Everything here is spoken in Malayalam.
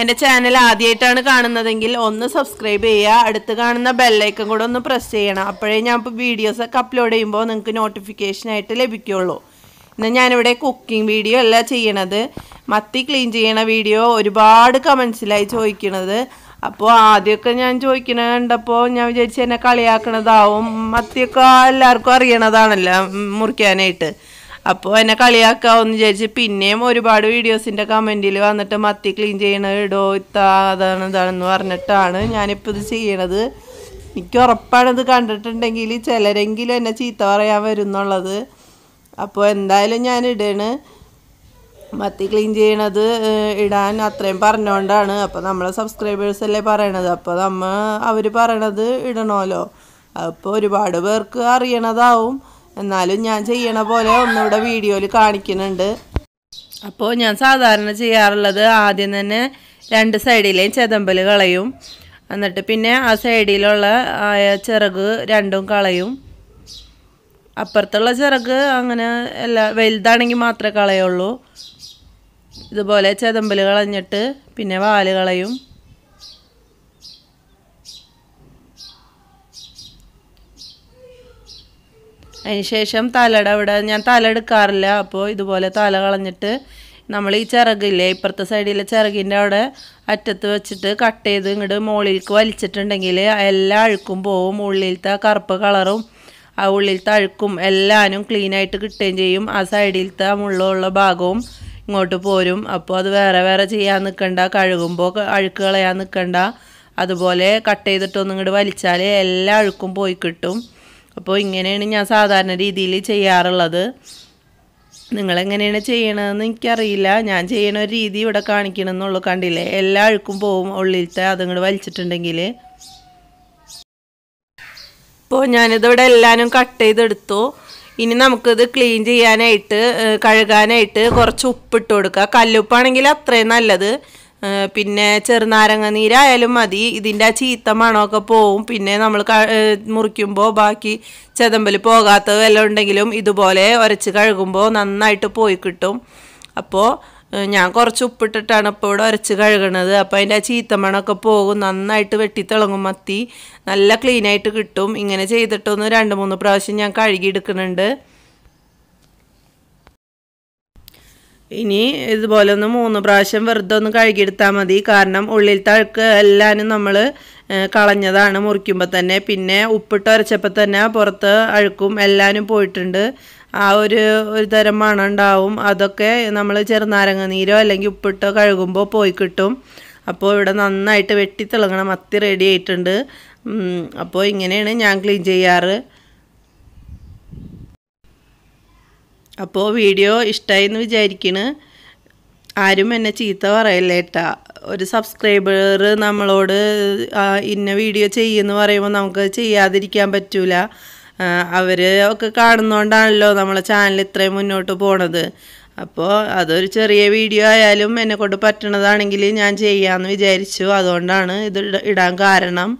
എന്റെ ചാനൽ ആദ്യമായിട്ടാണ് കാണുന്നതെങ്കിൽ ഒന്ന് സബ്സ്ക്രൈബ് ചെയ്യുക. അടുത്ത് കാണുന്ന ബെല്ലൈക്കൺ കൂടെ ഒന്ന് പ്രസ് ചെയ്യണം. അപ്പോഴേ ഞാൻ ഇപ്പോൾ വീഡിയോസൊക്കെ അപ്ലോഡ് ചെയ്യുമ്പോൾ നിങ്ങൾക്ക് നോട്ടിഫിക്കേഷനായിട്ട് ലഭിക്കുള്ളൂ. ഇന്ന് ഞാനിവിടെ കുക്കിംഗ് വീഡിയോ അല്ല ചെയ്യണത്. മത്തി ക്ലീൻ ചെയ്യണ വീഡിയോ ഒരുപാട് കമൻസിലായി ചോദിക്കണത്. അപ്പോൾ ആദ്യമൊക്കെ ഞാൻ ചോദിക്കണ കണ്ടപ്പോൾ ഞാൻ വിചാരിച്ചു എന്നെ കളിയാക്കണതാവും. മത്തിയൊക്കെ എല്ലാവർക്കും അറിയണതാണല്ലോ മുറിക്കാനായിട്ട്. അപ്പോൾ എന്നെ കളിയാക്കാമെന്ന് വിചാരിച്ച് പിന്നെയും ഒരുപാട് വീഡിയോസിന്റെ കമന്റിൽ വന്നിട്ട് മത്തി ക്ലീൻ ചെയ്യണ ഇടോ ഇത്ത അതാണ് ഇതാണെന്ന് പറഞ്ഞിട്ടാണ് ഞാനിപ്പോൾ ഇത് ചെയ്യണത്. എനിക്ക് ഉറപ്പാണ് ഇത് കണ്ടിട്ടുണ്ടെങ്കിൽ ചിലരെങ്കിലും എന്നെ ചീത്ത പറയാൻ വരും എന്നുള്ളത് അപ്പോൾ എന്തായാലും ഞാൻ ഇടണ് മത്തി ക്ലീൻ ചെയ്യണത് ഇടാൻ അത്രയും പറഞ്ഞുകൊണ്ടാണ് അപ്പോൾ നമ്മളെ സബ്സ്ക്രൈബേഴ്സ് അല്ലേ പറയണത്? അപ്പോൾ നമ്മൾ അവർ പറയണത് ഇടണമല്ലോ അപ്പോൾ ഒരുപാട് പേർക്ക് അറിയണതാവും. എന്നാലും ഞാൻ ചെയ്യണ പോലെ ഒന്നുകൂടെ വീഡിയോയിൽ കാണിക്കുന്നുണ്ട്. അപ്പോൾ ഞാൻ സാധാരണ ചെയ്യാറുള്ളത് ആദ്യം തന്നെ രണ്ട് സൈഡിലെയും ചെതമ്പൽ കളയും. എന്നിട്ട് പിന്നെ ആ സൈഡിലുള്ള ചിറക് രണ്ടും കളയും. അപ്പുറത്തുള്ള ചിറക് അങ്ങനെ എല്ലാ വലുതാണെങ്കിൽ മാത്രമേ കളയുള്ളൂ. ഇതുപോലെ ചെതമ്പൽ കളഞ്ഞിട്ട് പിന്നെ വാൽ കളയും. അതിനുശേഷം തലയുടെ അവിടെ ഞാൻ തല എടുക്കാറില്ല. അപ്പോൾ ഇതുപോലെ തല കളഞ്ഞിട്ട് നമ്മൾ ഈ ചിറകില്ലേ ഇപ്പുറത്തെ സൈഡിലെ ചിറകിന്റെ അവിടെ അറ്റത്ത് വെച്ചിട്ട് കട്ട് ചെയ്ത് ഇങ്ങോട്ട് മുകളിലേക്ക് വലിച്ചിട്ടുണ്ടെങ്കിൽ എല്ലാ അഴുക്കും പോവും. ഉള്ളിലത്തെ കറുപ്പ് കളറും ആ ഉള്ളിലത്തെ അഴുക്കും എല്ലാനും ക്ലീനായിട്ട് കിട്ടുകയും ചെയ്യും. ആ സൈഡിലത്തെ മുള്ളുള്ള ഭാഗവും ഇങ്ങോട്ട് പോരും. അപ്പോൾ അത് വേറെ വേറെ ചെയ്യാൻ നിൽക്കണ്ട. കഴുകുമ്പോൾ അഴുക്ക് കളയാൻ നിൽക്കണ്ട. അതുപോലെ കട്ട് ചെയ്തിട്ടൊന്നും ഇങ്ങോട്ട് വലിച്ചാൽ എല്ലാ അഴുക്കും പോയി കിട്ടും. അപ്പോൾ ഇങ്ങനെയാണ് ഞാൻ സാധാരണ രീതിയിൽ ചെയ്യാറുള്ളത്. നിങ്ങളെങ്ങനെയാണ് ചെയ്യണതെന്ന് എനിക്കറിയില്ല. ഞാൻ ചെയ്യണ ഒരു രീതി ഇവിടെ കാണിക്കണമെന്നുള്ളൂ. കണ്ടില്ലേ? എല്ലാ അഴുക്കും പോവും ഉള്ളിലത്തെ അതങ്ങോട്ട് വലിച്ചിട്ടുണ്ടെങ്കിൽ. ഇപ്പോൾ ഞാനിതിവിടെ എല്ലാവരും കട്ട് ചെയ്തെടുത്തു. ഇനി നമുക്കിത് ക്ലീൻ ചെയ്യാനായിട്ട് കഴുകാനായിട്ട് കുറച്ച് ഉപ്പിട്ട് കൊടുക്കുക. കല്ലുപ്പാണെങ്കിൽ അത്രയും നല്ലത്. പിന്നെ ചെറുനാരങ്ങ നീരായാലും മതി. ഇതിന്റെ ആ ചീത്ത മണമൊക്കെ പോവും. പിന്നെ നമ്മൾ മുറിക്കുമ്പോൾ ബാക്കി ചെതമ്പൽ പോകാത്തത് വല്ലതും ഉണ്ടെങ്കിലും ഇതുപോലെ ഉരച്ച് കഴുകുമ്പോൾ നന്നായിട്ട് പോയി കിട്ടും. അപ്പോൾ ഞാൻ കുറച്ച് ഉപ്പിട്ടിട്ടാണ് ഇപ്പോൾ ഇവിടെ ഉരച്ച് കഴുകണത്. അപ്പോൾ അതിന്റെ ആ ചീത്ത മണമൊക്കെ പോകും. നന്നായിട്ട് വെട്ടിത്തിളങ്ങും മത്തി. നല്ല ക്ലീനായിട്ട് കിട്ടും. ഇങ്ങനെ ചെയ്തിട്ടൊന്ന് രണ്ട് മൂന്ന് പ്രാവശ്യം ഞാൻ കഴുകിയെടുക്കുന്നുണ്ട് ഇനി ഇതുപോലെ ഒന്ന് മൂന്ന് പ്രാവശ്യം വെറുതെ ഒന്ന് കഴുകിയെടുത്താൽ മതി. കാരണം ഉള്ളിൽ അഴുക്ക് എല്ലാവരും നമ്മൾ കളഞ്ഞതാണ് മുറിക്കുമ്പോൾ തന്നെ. പിന്നെ ഉപ്പിട്ട് അരച്ചപ്പോൾ തന്നെ പുറത്ത് അഴുക്കും എല്ലാവരും പോയിട്ടുണ്ട്. ആ ഒരു ഒരു തരം മണം ഉണ്ടാവും. അതൊക്കെ നമ്മൾ ചെറുനാരങ്ങ നീരോ അല്ലെങ്കിൽ ഉപ്പിട്ടോ കഴുകുമ്പോൾ പോയി കിട്ടും. അപ്പോൾ ഇവിടെ നന്നായിട്ട് വെട്ടി തിളങ്ങണം. മത്തി റെഡി ആയിട്ടുണ്ട്. അപ്പോൾ ഇങ്ങനെയാണ് ഞാൻ ക്ലീൻ ചെയ്യാറ്. അപ്പോൾ വീഡിയോ ഇഷ്ടമായി എന്ന് വിചാരിക്കണ്. ആരും എന്നെ ചീത്ത പറയല്ലേ ഏട്ടാ. ഒരു സബ്സ്ക്രൈബർ നമ്മളോട് ഇന്ന വീഡിയോ ചെയ്യുമെന്ന് പറയുമ്പോൾ നമുക്ക് ചെയ്യാതിരിക്കാൻ പറ്റൂല. അവർ ഒക്കെ കാണുന്നതുകൊണ്ടാണല്ലോ നമ്മളെ ചാനൽ ഇത്രയും മുന്നോട്ട് പോണത്. അപ്പോൾ അതൊരു ചെറിയ വീഡിയോ ആയാലും എന്നെ കൊണ്ട് പറ്റണതാണെങ്കിൽ ഞാൻ ചെയ്യാമെന്ന് വിചാരിച്ചു. അതുകൊണ്ടാണ് ഇത് ഇടാൻ കാരണം.